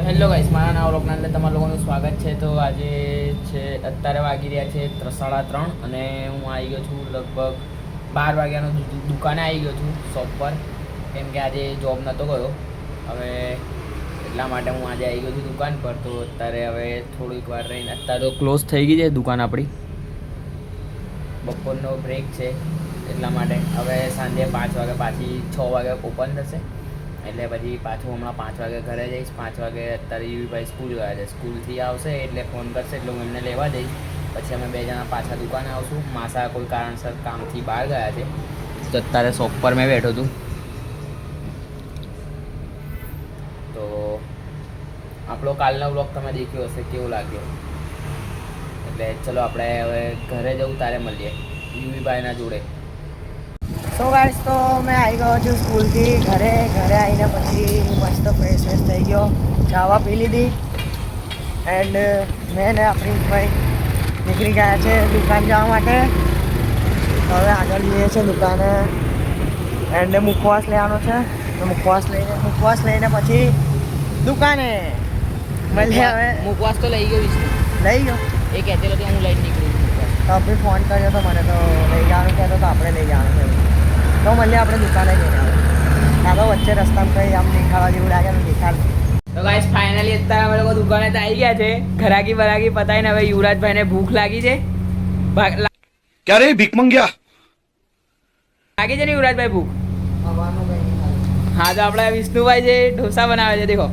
Hello guys, મારા નામ લોકના એટલે તમારા લોકોનું સ્વાગત છે. તો આજે છે, અત્યારે વાગી રહ્યા છે સાડા ત્રણ અને હું આવી ગયો છું લગભગ બાર વાગ્યાનો દુકાને આવી ગયો છું શોપ પર. કેમ કે આજે જોબ નહોતો ગયો. હવે એટલા માટે હું આજે આવી ગયો છું દુકાન પર. તો અત્યારે હવે થોડીક વાર રહીને, અત્યારે તો ક્લોઝ થઈ ગઈ છે દુકાન આપણી. બપોરનો બ્રેક છે એટલા માટે. હવે સાંજે પાંચ વાગે પાછી છ વાગે ઓપન થશે. એટલે પછી પાછું હમણાં પાંચ વાગે ઘરે જઈશ, પાંચ વાગે અત્યારે યુવીભાઈ સ્કૂલ ગયા છે. સ્કૂલથી આવશે એટલે ફોન કરશે એટલે હું એમને લેવા જઈશ. પછી અમે બે જણા પાછા દુકાને આવશું. માસા કોઈ કારણસર કામથી બહાર ગયા છે. તો અત્યારે શોપ પર મેં બેઠો છું. તો આપણો કાલનો બ્લોગ તમે દેખ્યો હશે, કેવો લાગ્યો? એટલે ચલો આપણે હવે ઘરે જવું, તારે મળીએ. યુવીભાઈના જોડે. સો ગાઈસ તો મેં આવી ગયો છું સ્કૂલથી. ઘરે ઘરે આવીને પછી મસ્ત ફ્રેશ ફ્રેશ થઈ ગયો. ચાવા પી લીધી. એન્ડ મેં ને આપણી ભાઈ નીકળી ગયા છે દુકાન જવા માટે. હવે આગળ જઈએ છીએ દુકાને. એન્ડ મુખવાસ લેવાનો છે. તો મુખવાસ લઈને મુખવાસ લઈને પછી દુકાને. મળીએ હવે. મુખવાસ તો લઈ ગયો લઈ ગયો. એ કહેતો હતી હું લઈને નીકળી તો આપણે ફોન કર્યો તો મને તો લઈ જવાનું કહેતો તો આપણે લઈ જવાનું છે તો મને આપણે દુકાને જઈને આવે. વચ્ચે રસ્તા કંઈ આમ દેખાવા જેવું લાગે તો દેખાડ. તો ગાઈસ ફાઇનલી અત્યારે અમે લોકો દુકાને તો આવી ગયા છે. ઘરાકી બરાકી પતાવીને હવે યુવરાજભાઈ ને ભૂખ લાગી છે. ક્યારે ભીખ મંગ્યા? લાગી છે ને યુવરાજભાઈ ભૂખ? હા તો આપણા વિષ્ણુભાઈ જે ઢોસા બનાવે છે દેખો.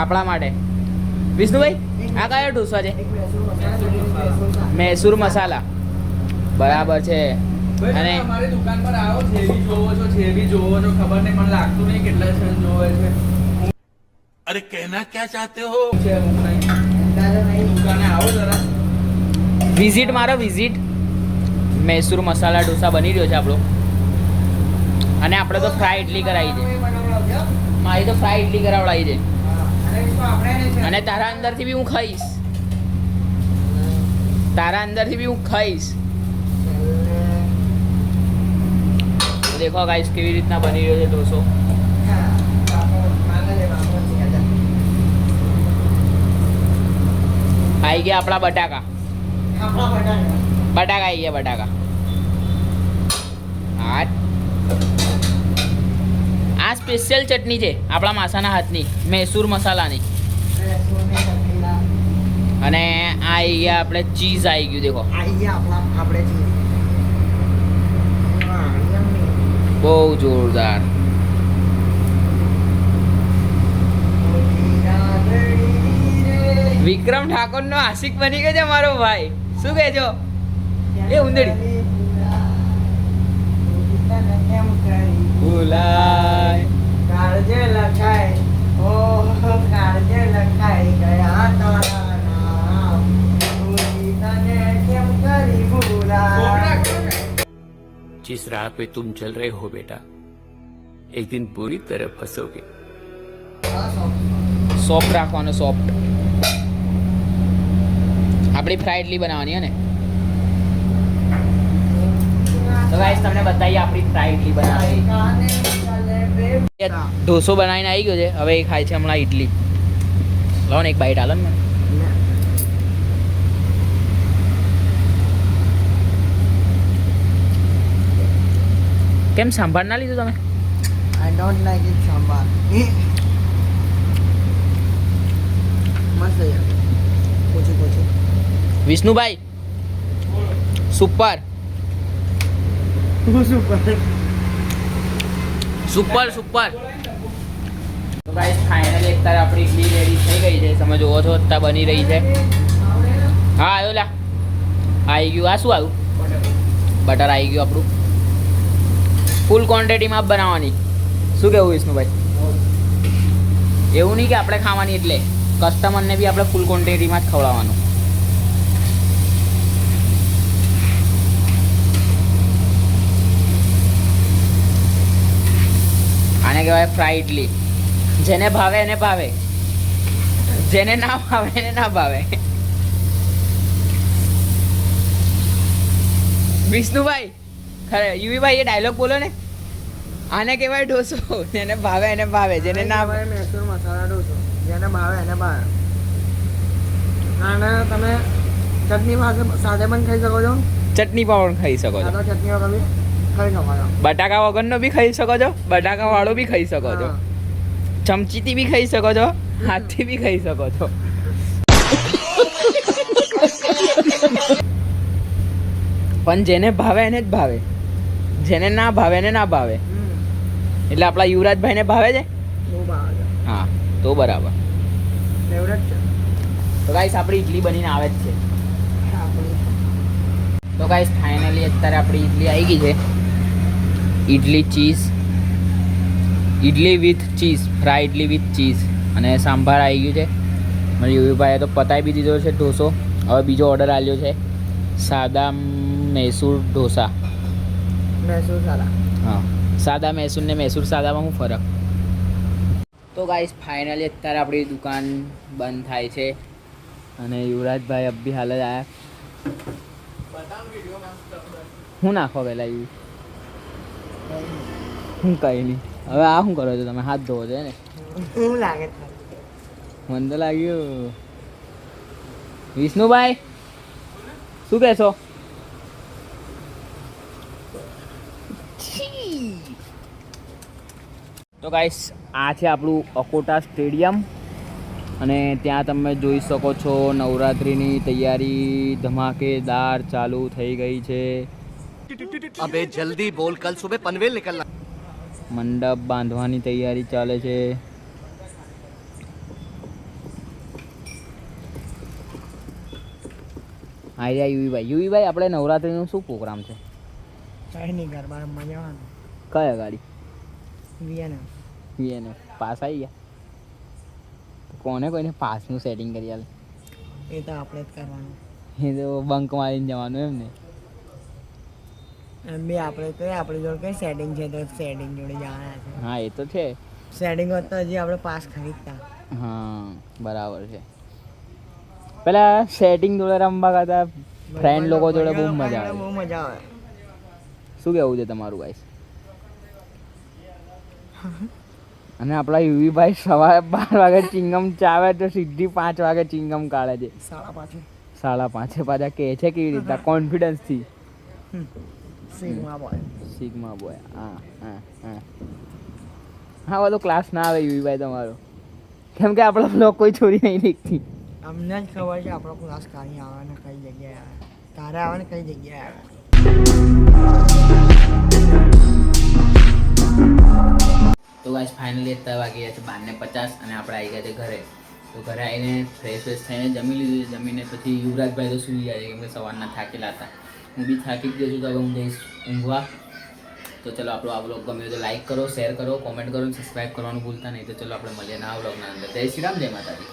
આપણા માટે વિષ્ણુભાઈ આ કયો ઢોસા છે? મૈસૂર મસાલા. બરાબર છે. અને મારી દુકાન પર આવો જેવી જોવો છો જેવી જોવો છો ખબર નહીં પણ લાગતું નહીં કેટલા છે જોવે છે. અરે કહેના ક્યાં ચાહતે હો? છે દુકાને આવો જરા. વિઝિટ મારો વિઝિટ. મૈસૂર મસાલા ઢોસા બની રહ્યો છે આપણો. અને આપણે તો ફ્રાય ઇડલી કરાવી છે. મારી તો ફ્રાય ઇડલી કરાવડાવી છે? અને તારા અંદરથી બી હું ખાઈશ. તારા અંદરથી બી હું ખાઈશ. દેખો ગાઈસ કેવી રીતના બની રહ્યો છે ઢોસો. આવી ગયા આપણા બટાકા બટાકા. આવી ગયા બટાકા આ સ્પેશિયલ ચટણી છે આપણા માસાના હાથની, મૈસૂર મસાલાની અને આ આવી ગયા આપણે ચીઝ આવી ગયું, દેખો આઈ ગયા આપણા yummy. બહુ જોરદાર. વિક્રમ ઠાકોર નો આશિક બની ગયો છે મારો ભાઈ. શું કહે છો એ કરી ભૂલાય. કાળજે લખાય. ઓ કાળજે લખાય. ગયા તારા નામ ભૂલી તને કેમ કરી ભૂલા जिस राह पे तुम चल रहे हो बेटा एक दिन पूरी तरह फंसोगे સોફ્ટ રાખવાનો સોફ્ટ આપણી ફ્રાય ઇડલી બનાવવાની હે ને તો ગાઈસ તમને બતાવીએ આપણી ફ્રાય ઇડલી બનાવવાની ઢોસો બનાવીને આવી ગયો છે હવે એ ખાય છે હમણાં ઇડલી લાવો ને એક બાઈટ હાલો ને કેમ સાંભાર ના લીધું તમે? I don't like it sambar. મસ્ત પૂછું વિષ્ણુભાઈ સુપર. સુપર. સુપર તો ગાઈસ ફાઇનલી અત્યારે આપણી ઇડલી રેડી થઈ ગઈ છે. તમે જોવો છો અત્યારે બની રહી છે. હા આવ્યો લા. આવી ગયું. આ શું આવ્યું બટર આવી ગયું આપણું. ફૂલ ક્વોન્ટિટીમાં બનાવવાની. શું કેવું વિષ્ણુભાઈ? એવું નહીં કે આપણે ખાવાની એટલે. કસ્ટમરને બી આપણે ફૂલ ક્વોન્ટિટીમાં જ ખવડાવવાનું. આને કહેવાય ફ્રાય ઇડલી જેને ભાવે એને ભાવે. જેને ના ભાવે એને ના ભાવે. વિષ્ણુભાઈ ખરે યુવીભાઈ એ ડાયલોગ બોલો ને. આને કહેવાય ઢોસો જેને ભાવે એને ભાવે જેને ના ભાવે મૈસૂર મસાલા ઢોસો જેને ભાવે એને ભાવે. અને તમે ચટણી સાથે પણ ખાઈ શકો છો. ચટણી પણ ખાઈ શકો છો. ચટણી વગર બી ખાઈ શકો છો. બટાકા વગરનો બી ખાઈ શકો છો બટાકા વાળો બી ખાઈ શકો છો. ચમચીથી બી ખાઈ શકો છો હાથથી બી ખાઈ શકો છો. પણ જેને ભાવે એને જ ભાવે. જેને ના ભાવે એને ના ભાવે. એટલે આપણા યુવરાજભાઈને ભાવે છે? હા તો બરાબર. તો ગાઈસ આપણી ઇડલી બનીને આવે જ છે. તો ગાઈસ ફાઇનલી અત્યારે આપણી ઇડલી આવી ગઈ છે. Idli cheese idli with cheese fry idli with cheese અને સાંભાર આવી ગયું છે. મારી યુવીભાઈએ તો પતાવી બી દીધો છે ઢોસો. હવે બીજો ઓર્ડર આવ્યો છે. સાદા મૈસૂર ઢોસા. મૈસૂર સાદા. હા. સાદા મૈસૂર ને મૈસૂર સાદામાં શું ફરક? તો ગાઈસ ફાઇનલી અત્યારે આપણી દુકાન બંધ થાય છે. અને યુવરાજભાઈ અભી હાલ જ આવ્યા હું નાખો પેલા યુ હું કઈ નહીં. હવે આ શું કરો છો તમે? હાથ ધોવો છો ને શું લાગે મને તો લાગ્યું. વિષ્ણુભાઈ શું કહેશો? તો ગાઈસ આ છે આપણું અકોટા સ્ટેડિયમ. અને ત્યાં તમે જોઈ શકો છો નવરાત્રિની તૈયારી ધમાકેદાર ચાલુ થઈ ગઈ છે. અબે જલ્દી બોલ કલ સુબહ પનવેલ નીકળના. મંડપ બાંધવાની તૈયારી ચાલે છે. હા યા યુવીભાઈ યુવીભાઈ આપણે નવરાત્રિનો શું પ્રોગ્રામ છે? કઈ નહીં ગરબા મજા કયા ગાડી? વિયના એને પાસ આવી ગયા કોને કોઈને પાસનું સેટિંગ કરી આલે એ તો આપણે જ કરવાનું. એ તો બંક મારીને જવાનું એમ ને એમ બી આપણે તો આપણી જોડે કઈ સેટિંગ છે તો સેટિંગ જોડે જવાના છે. હા એ તો છે. સેટિંગ હોત તો હજી આપણે પાસ ખરીદતા હા બરાબર છે. પેલા સેટિંગ જોડે રમવા કરતા ફ્રેન્ડ લોકો જોડે બહુ મજા આવે બહુ મજા આવે. શું કેવું છે તમારું ગાઈસ અને આપણા યુવીભાઈ સવારે બાર વાગે ચિંગમ ચાવે તો સીધી પાંચ વાગે ચિંગમ કાઢે છે. સાડા પાંચે. સાડા પાંચે પાછા કહે છે કેવી રીતના કોન્ફિડન્સથી સિગ્મા બોય સિગ્મા બોય હા હા હા. હા બધો ક્લાસ ના આવે યુવીભાઈ તમારો. કેમ કે આપણા બ્લોગ કોઈ છોરી નહીં દેખતી. અમને જ ખબર છે આપણો ક્લાસ કાંઈ આવે ને કઈ જગ્યાએ આવે. તારે આવે ને કઈ જગ્યાએ આવે? તો ગાઈસ ફાઇનલી અત્યારે વાગી ગયા છે બારને પચાસ અને આપણે આવી ગયા છે ઘરે. તો ઘરે આવીને ફ્રેશ ફ્રેશ થઈને જમી લીધું જમીને પછી યુવરાજભાઈ તો સૂઈ ગયા છે, કેમ કે સવારના થાકેલા હતા. હું બી થાકી ગયો છું, તો હવે હું જઈશ ઊંઘવા. તો ચલો આપણો આ બ્લોગ ગમ્યો તો લાઈક કરો શેર કરો કોમેન્ટ કરો સબસ્ક્રાઈબ કરવાનું ભૂલતા નહીં. તો ચલો આપણે મળીએ ના બ્લોગના અંદર. જય શ્રી રામ, જય માતાજી.